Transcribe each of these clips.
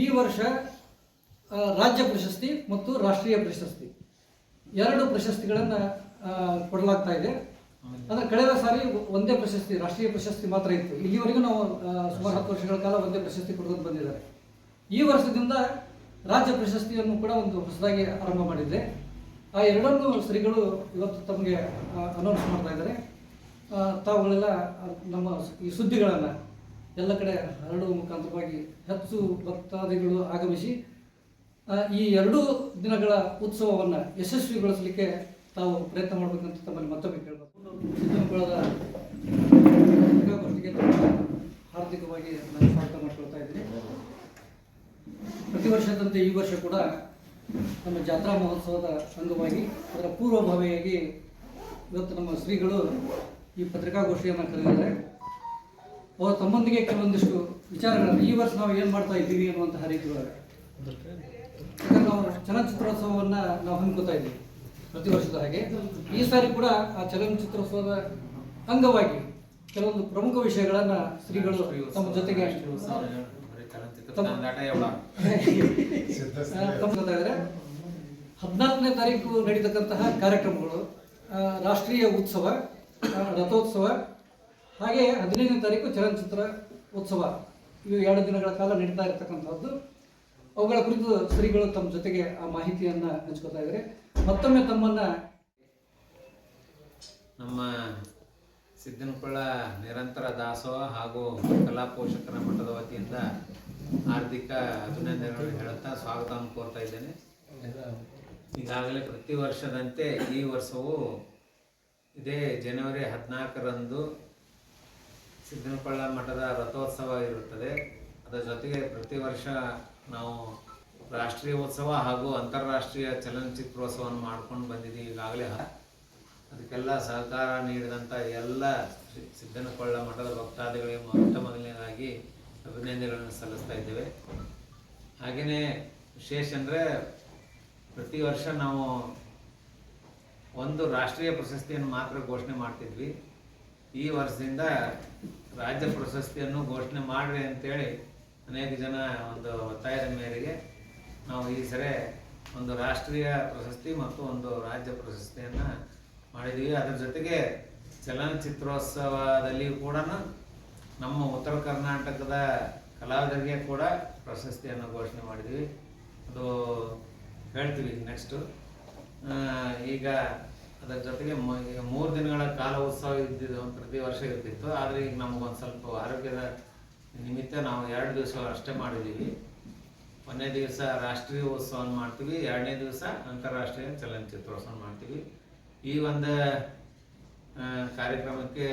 ಈ ವರ್ಷ ರಾಜ್ಯ ಪ್ರಶಸ್ತಿ ಮತ್ತು ರಾಷ್ಟ್ರೀಯ ಪ್ರಶಸ್ತಿ. ಎರಡು ಪ್ರಶಸ್ತಿಗಳನ್ನು ಕೊಡಲಾಗ್ತಾ ಇದೆ. ಅಂದ್ರೆ ಕಳೆದ ಸಾರಿ ಒಂದೇ ಪ್ರಶಸ್ತಿ, ರಾಷ್ಟ್ರೀಯ ಪ್ರಶಸ್ತಿ ಮಾತ್ರ ಇತ್ತು. ಇಲ್ಲಿವರೆಗೂ ನಾವು ಸುಮಾರು ಹತ್ತು ವರ್ಷಗಳ ಕಾಲ ಒಂದೇ ಪ್ರಶಸ್ತಿ ಕೊಡೋದು ಬಂದಿದ್ದಾರೆ. ಈ ವರ್ಷದಿಂದ ರಾಜ್ಯ ಪ್ರಶಸ್ತಿಯನ್ನು ಕೂಡ ಒಂದು ಹೊಸದಾಗಿ ಆರಂಭ ಮಾಡಿದ್ದೆ ಆ ಎರಡನ್ನು ಶ್ರೀಗಳು ಇವತ್ತು ತಮಗೆ ಅನೌನ್ಸ್ ಮಾಡ್ತಾ ಇದ್ದಾರೆ. ತಾವುಗಳೆಲ್ಲ ನಮ್ಮ ಈ ಸುದ್ದಿಗಳನ್ನು ಎಲ್ಲ ಕಡೆ ಹರಡುವ ಮುಖಾಂತರವಾಗಿ ಹೆಚ್ಚು ಭಕ್ತಾದಿಗಳು ಆಗಮಿಸಿ ಈ ಎರಡೂ ದಿನಗಳ ಉತ್ಸವವನ್ನು ಯಶಸ್ವಿಗೊಳಿಸಲಿಕ್ಕೆ ತಾವು ಪ್ರಯತ್ನ ಮಾಡಬೇಕಂತ ತಮ್ಮಲ್ಲಿ ಮತ್ತೊಮ್ಮೆ ಕೇಳಬೇಕು. ಹಾರ್ದಿಕವಾಗಿ ನಾನು ಸ್ವಾಗತ ಮಾಡ್ಕೊಳ್ತಾ ಇದ್ದೀನಿ. ಪ್ರತಿ ವರ್ಷದಂತೆ ಈ ವರ್ಷ ಕೂಡ ನಮ್ಮ ಜಾತ್ರಾ ಮಹೋತ್ಸವದ ಅಂಗವಾಗಿ ಅದರ ಪೂರ್ವಭಾವಿಯಾಗಿ ಇವತ್ತು ನಮ್ಮ ಶ್ರೀಗಳು ಈ ಪತ್ರಿಕಾಗೋಷ್ಠಿಯನ್ನು ಕರೆದಿದ್ದಾರೆ. ಅವರು ತಮ್ಮೊಂದಿಗೆ ಕೆಲವೊಂದಿಷ್ಟು ವಿಚಾರಗಳನ್ನು ಈ ವರ್ಷ ನಾವು ಏನು ಮಾಡ್ತಾ ಇದ್ದೀವಿ ಅನ್ನುವಂತಹ ರೀತಿ ಒಳಗೆ ಯಾಕಂದ್ರೆ ನಾವು ಚಲನಚಿತ್ರೋತ್ಸವವನ್ನು ನಾವು ಹಮ್ಮಿಕೊತಾ ಇದ್ದೀವಿ ಪ್ರತಿ ವರ್ಷದ ಹಾಗೆ. ಈ ಸಾರಿ ಕೂಡ ಆ ಚಲನಚಿತ್ರೋತ್ಸವದ ಅಂಗವಾಗಿ ಕೆಲವೊಂದು ಪ್ರಮುಖ ವಿಷಯಗಳನ್ನು ಶ್ರೀಗಳು ತಮ್ಮ ಜೊತೆಗೆ ಹದಿನಾಲ್ಕನೇ ತಾರೀಕು ನಡೀತಕ್ಕಂತಹ ಕಾರ್ಯಕ್ರಮಗಳು ರಾಷ್ಟ್ರೀಯ ಉತ್ಸವ ರಥೋತ್ಸವ ಹಾಗೆ ಹದಿನೈದನೇ ತಾರೀಕು ಚಲನಚಿತ್ರ ಉತ್ಸವ. ಇವು ಎರಡು ದಿನಗಳ ಕಾಲ ನಡೀತಾ ಇರತಕ್ಕಂಥದ್ದು. ಅವುಗಳ ಕುರಿತು ಶ್ರೀಗಳು ತಮ್ಮ ಜೊತೆಗೆ ಆ ಮಾಹಿತಿಯನ್ನ ಹಂಚ್ಕೊತಾ ಇದ್ದಾರೆ ಮತ್ತೊಮ್ಮೆ ತಮ್ಮನ್ನ ನಮ್ಮ ಸಿದ್ದನಕೊಳ್ಳ ನಿರಂತರ ದಾಸೋಹ ಹಾಗೂ ಕಲಾ ಪೋಷಕರ ಮಠದ ವತಿಯಿಂದ ಹಾರ್ದಿಕ ಅಭಿನಂದನೆಗಳು ಹೇಳುತ್ತಾ ಸ್ವಾಗತವನ್ನು ಕೋರ್ತಾ ಇದ್ದೇನೆ. ಈಗಾಗಲೇ ಪ್ರತಿ ವರ್ಷದಂತೆ ಈ ವರ್ಷವೂ ಇದೇ ಜನವರಿ ಹದಿನಾಲ್ಕರಂದು ಸಿದ್ದನಕೊಳ್ಳ ಮಠದ ರಥೋತ್ಸವ ಇರುತ್ತದೆ. ಅದರ ಜೊತೆಗೆ ಪ್ರತಿ ವರ್ಷ ನಾವು ರಾಷ್ಟ್ರೀಯ ಉತ್ಸವ ಹಾಗೂ ಅಂತಾರಾಷ್ಟ್ರೀಯ ಚಲನಚಿತ್ರೋತ್ಸವವನ್ನು ಮಾಡ್ಕೊಂಡು ಬಂದಿದ್ದೀವಿ ಈಗಾಗಲೇ. ಅದಕ್ಕೆಲ್ಲ ಸಹಕಾರ ನೀಡಿದಂಥ ಎಲ್ಲ ಸಿದ್ದನಪಳ್ಳ ಮಠದ ಭಕ್ತಾದಿಗಳಿಗೆ ಮೊಟ್ಟ ಮೊದಲನೇದಾಗಿ ಅಭಿನಂದನೆಗಳನ್ನು ಸಲ್ಲಿಸ್ತಾ ಇದ್ದೇವೆ. ಹಾಗೆಯೇ ವಿಶೇಷ ಅಂದರೆ ಪ್ರತಿ ವರ್ಷ ನಾವು ಒಂದು ರಾಷ್ಟ್ರೀಯ ಪ್ರಶಸ್ತಿಯನ್ನು ಮಾತ್ರ ಘೋಷಣೆ ಮಾಡ್ತಿದ್ವಿ. ಈ ವರ್ಷದಿಂದ ರಾಜ್ಯ ಪ್ರಶಸ್ತಿಯನ್ನು ಘೋಷಣೆ ಮಾಡ್ರಿ ಅಂತೇಳಿ ಅನೇಕ ಜನ ಒಂದು ಒತ್ತಾಯದ ಮೇರೆಗೆ ನಾವು ಈ ಸರಿ ಒಂದು ರಾಷ್ಟ್ರೀಯ ಪ್ರಶಸ್ತಿ ಮತ್ತು ಒಂದು ರಾಜ್ಯ ಪ್ರಶಸ್ತಿಯನ್ನು ಮಾಡಿದ್ದೀವಿ ಅದರ ಜೊತೆಗೆ ಚಲನಚಿತ್ರೋತ್ಸವದಲ್ಲಿ ಕೂಡ ನಮ್ಮ ಉತ್ತರ ಕರ್ನಾಟಕದ ಕಲಾವಿದರಿಗೆ ಕೂಡ ಪ್ರಶಸ್ತಿಯನ್ನು ಘೋಷಣೆ ಮಾಡಿದ್ದೀವಿ ಅದು ಹೇಳ್ತೀವಿ ನೆಕ್ಸ್ಟು ಈಗ ಅದರ ಜೊತೆಗೆ ಮೂರು ದಿನಗಳ ಕಾಲ ಉತ್ಸವ ಇದ್ದಿದ್ದು ಪ್ರತಿ ವರ್ಷ ಇರ್ತಿತ್ತು. ಆದರೆ ಈಗ ನಮಗೊಂದು ಸ್ವಲ್ಪ ಆರೋಗ್ಯದ ನಿಮಿತ್ತ ನಾವು ಎರಡು ದಿವಸ ಅಷ್ಟೇ ಮಾಡಿದ್ದೀವಿ ಒಂದನೇ ದಿವಸ ರಾಷ್ಟ್ರೀಯ ಉತ್ಸವವನ್ನು ಮಾಡ್ತೀವಿ, ಎರಡನೇ ದಿವಸ ಅಂತಾರಾಷ್ಟ್ರೀಯ ಚಲನಚಿತ್ರೋತ್ಸವ ಮಾಡ್ತೀವಿ. ಈ ಒಂದು ಕಾರ್ಯಕ್ರಮಕ್ಕೆ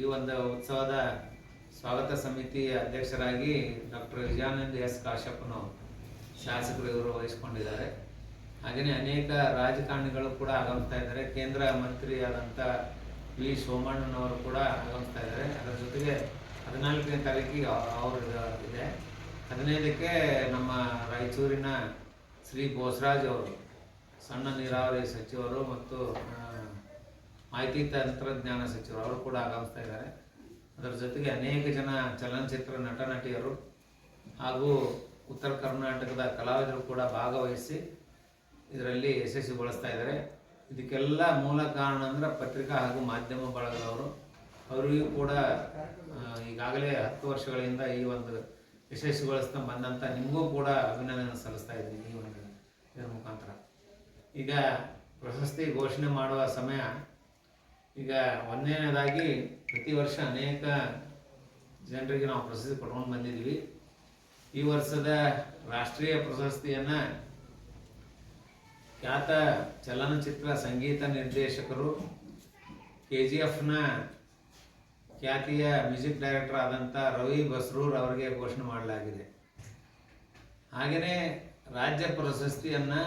ಈ ಒಂದು ಉತ್ಸವದ ಸ್ವಾಗತ ಸಮಿತಿ ಅಧ್ಯಕ್ಷರಾಗಿ ಡಾಕ್ಟರ್ ವಿಜಯಾನಂದ ಎಸ್ ಕಾಶ್ಯಪ್ಪನು ಶಾಸಕರು ಇವರು ವಹಿಸ್ಕೊಂಡಿದ್ದಾರೆ. ಹಾಗೆಯೇ ಅನೇಕ ರಾಜಕಾರಣಿಗಳು ಕೂಡ ಆಗಮಿಸ್ತಾ ಇದ್ದಾರೆ. ಕೇಂದ್ರ ಮಂತ್ರಿ ಮಂತ್ರಿಯಾದಂಥ ವಿ ಸೋಮಣ್ಣನವರು ಕೂಡ ಆಗಮಿಸ್ತಾ ಇದ್ದಾರೆ. ಅದರ ಜೊತೆಗೆ ಹದಿನಾಲ್ಕನೇ ತಾರೀಕಿಗೆ ಅವರು ಇದೆ ಹದಿನೈದಕ್ಕೆ ನಮ್ಮ ರಾಯಚೂರಿನ ಶ್ರೀ ಬೋಸರಾಜ್ ಅವರು, ಸಣ್ಣ ನೀರಾವರಿ ಸಚಿವರು ಮತ್ತು ಮಾಹಿತಿ ತಂತ್ರಜ್ಞಾನ ಸಚಿವರು ಅವರು ಕೂಡ ಆಗಮಿಸ್ತಾ ಇದ್ದಾರೆ. ಅದರ ಜೊತೆಗೆ ಅನೇಕ ಜನ ಚಲನಚಿತ್ರ ನಟ ನಟಿಯರು ಹಾಗೂ ಉತ್ತರ ಕರ್ನಾಟಕದ ಕಲಾವಿದರು ಕೂಡ ಭಾಗವಹಿಸಿ ಇದರಲ್ಲಿ ಯಶಸ್ವಿಗೊಳಿಸ್ತಾ ಇದ್ದಾರೆ. ಇದಕ್ಕೆಲ್ಲ ಮೂಲ ಕಾರಣ ಅಂದರೆ ಪತ್ರಿಕಾ ಹಾಗೂ ಮಾಧ್ಯಮ ಬಳಗದವರು. ಅವರಿಗೂ ಕೂಡ ಈಗಾಗಲೇ ಹತ್ತು ವರ್ಷಗಳಿಂದ ಈ ಒಂದು ಯಶಸ್ವಿಗೊಳಿಸ್ತಾ ಬಂದಂಥ ನಿಮಗೂ ಕೂಡ ಅಭಿನಂದನೆ ಸಲ್ಲಿಸ್ತಾ ಇದ್ದೀನಿ ಈ ಒಂದು ಇದರ ಮುಖಾಂತರ. ಈಗ ಪ್ರಶಸ್ತಿ ಘೋಷಣೆ ಮಾಡುವ ಸಮಯ. ಈಗ ಒಂದನೇದಾಗಿ ಪ್ರತಿ ವರ್ಷ ಅನೇಕ ಜನರಿಗೆ ನಾವು ಪ್ರಶಸ್ತಿ ಕೊಟ್ಕೊಂಡು ಬಂದಿದ್ದೀವಿ. ಈ ವರ್ಷದ ರಾಷ್ಟ್ರೀಯ ಪ್ರಶಸ್ತಿಯನ್ನು ಖ್ಯಾತ ಚಲನಚಿತ್ರ ಸಂಗೀತ ನಿರ್ದೇಶಕರು ಕೆ ಜಿ ಎಫ್ನ ಖ್ಯಾತಿಯ ಮ್ಯೂಸಿಕ್ ಡೈರೆಕ್ಟರ್ ಆದಂಥ ರವಿ ಬಸ್ರೂರ್ ಅವರಿಗೆ ಘೋಷಣೆ ಮಾಡಲಾಗಿದೆ. ಹಾಗೆಯೇ ರಾಜ್ಯ ಪ್ರಶಸ್ತಿಯನ್ನು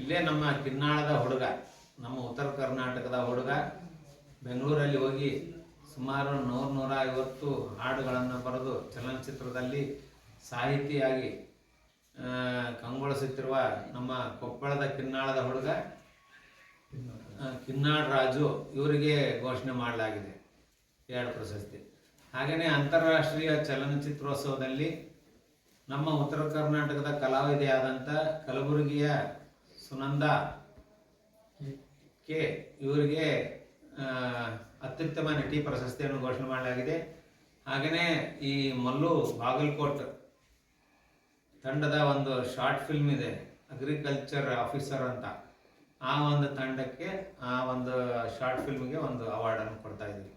ಇಲ್ಲೇ ನಮ್ಮ ಕಿನ್ನಾಳದ ಹುಡುಗ, ನಮ್ಮ ಉತ್ತರ ಕರ್ನಾಟಕದ ಹುಡುಗ ಬೆಂಗಳೂರಲ್ಲಿ ಹೋಗಿ ಸುಮಾರು ನೂರು ನೂರ ಐವತ್ತು ಹಾಡುಗಳನ್ನು ಬರೆದು ಚಲನಚಿತ್ರದಲ್ಲಿ ಸಾಹಿತಿಯಾಗಿ ಕಂಗೊಳಿಸುತ್ತಿರುವ ನಮ್ಮ ಕೊಪ್ಪಳದ ಕಿನ್ನಾಳದ ಹುಡುಗ ಕಿನ್ನಾಳ ರಾಜು ಇವರಿಗೆ ಘೋಷಣೆ ಮಾಡಲಾಗಿದೆ. ಎರಡು ಪ್ರಶಸ್ತಿ. ಹಾಗೆಯೇ ಅಂತಾರಾಷ್ಟ್ರೀಯ ಚಲನಚಿತ್ರೋತ್ಸವದಲ್ಲಿ ನಮ್ಮ ಉತ್ತರ ಕರ್ನಾಟಕದ ಕಲಾವಿದೆಯಾದಂಥ ಕಲಬುರಗಿಯ ಸುನಂದ ಕೆ ಇವರಿಗೆ ಅತ್ಯುತ್ತಮ ನಟಿ ಪ್ರಶಸ್ತಿಯನ್ನು ಘೋಷಣೆ ಮಾಡಲಾಗಿದೆ. ಹಾಗೆಯೇ ಈ ಮಲ್ಲು ಬಾಗಲಕೋಟ್ ತಂಡದ ಒಂದು ಶಾರ್ಟ್ ಫಿಲ್ಮ್ ಇದೆ ಅಗ್ರಿಕಲ್ಚರ್ ಆಫೀಸರ್ ಅಂತ. ಆ ಒಂದು ತಂಡಕ್ಕೆ ಆ ಒಂದು ಶಾರ್ಟ್ ಫಿಲ್ಮ್ಗೆ ಒಂದು ಅವಾರ್ಡನ್ನು ಕೊಡ್ತಾ ಇದ್ದೀವಿ.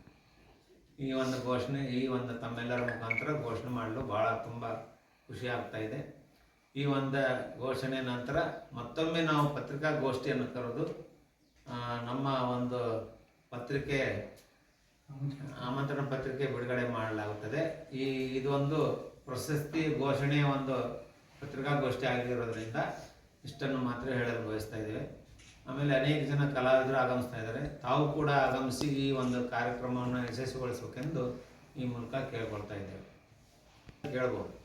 ಈ ಒಂದು ಘೋಷಣೆ, ಈ ಒಂದು ತಮ್ಮೆಲ್ಲರ ಮುಖಾಂತರ ಘೋಷಣೆ ಮಾಡಲು ಭಾಳ ತುಂಬ ಖುಷಿ ಆಗ್ತಾ ಇದೆ. ಈ ಒಂದು ಘೋಷಣೆ ನಂತರ ಮತ್ತೊಮ್ಮೆ ನಾವು ಪತ್ರಿಕಾಗೋಷ್ಠಿಯನ್ನು ಕರೆದು ನಮ್ಮ ಒಂದು ಪತ್ರಿಕೆ, ಆಮಂತ್ರಣ ಪತ್ರಿಕೆ ಬಿಡುಗಡೆ ಮಾಡಲಾಗುತ್ತದೆ. ಈ, ಇದೊಂದು ಪ್ರಶಸ್ತಿ ಘೋಷಣೆಯ ಒಂದು ಪತ್ರಿಕಾಗೋಷ್ಠಿ ಆಗಿರೋದ್ರಿಂದ ಇಷ್ಟನ್ನು ಮಾತ್ರ ಹೇಳಲು ಬಯಸ್ತಾ ಇದ್ದೇವೆ. ಆಮೇಲೆ ಅನೇಕ ಜನ ಕಲಾವಿದರು ಆಗಮಿಸ್ತಾ ಇದ್ದಾರೆ. ತಾವು ಕೂಡ ಆಗಮಿಸಿ ಈ ಒಂದು ಕಾರ್ಯಕ್ರಮವನ್ನು ಯಶಸ್ವಿಗೊಳಿಸಬೇಕೆಂದು ಈ ಮೂಲಕ ಕೇಳ್ಕೊಳ್ತಾ ಇದ್ದೇವೆ. ಕೇಳ್ಬೋದು.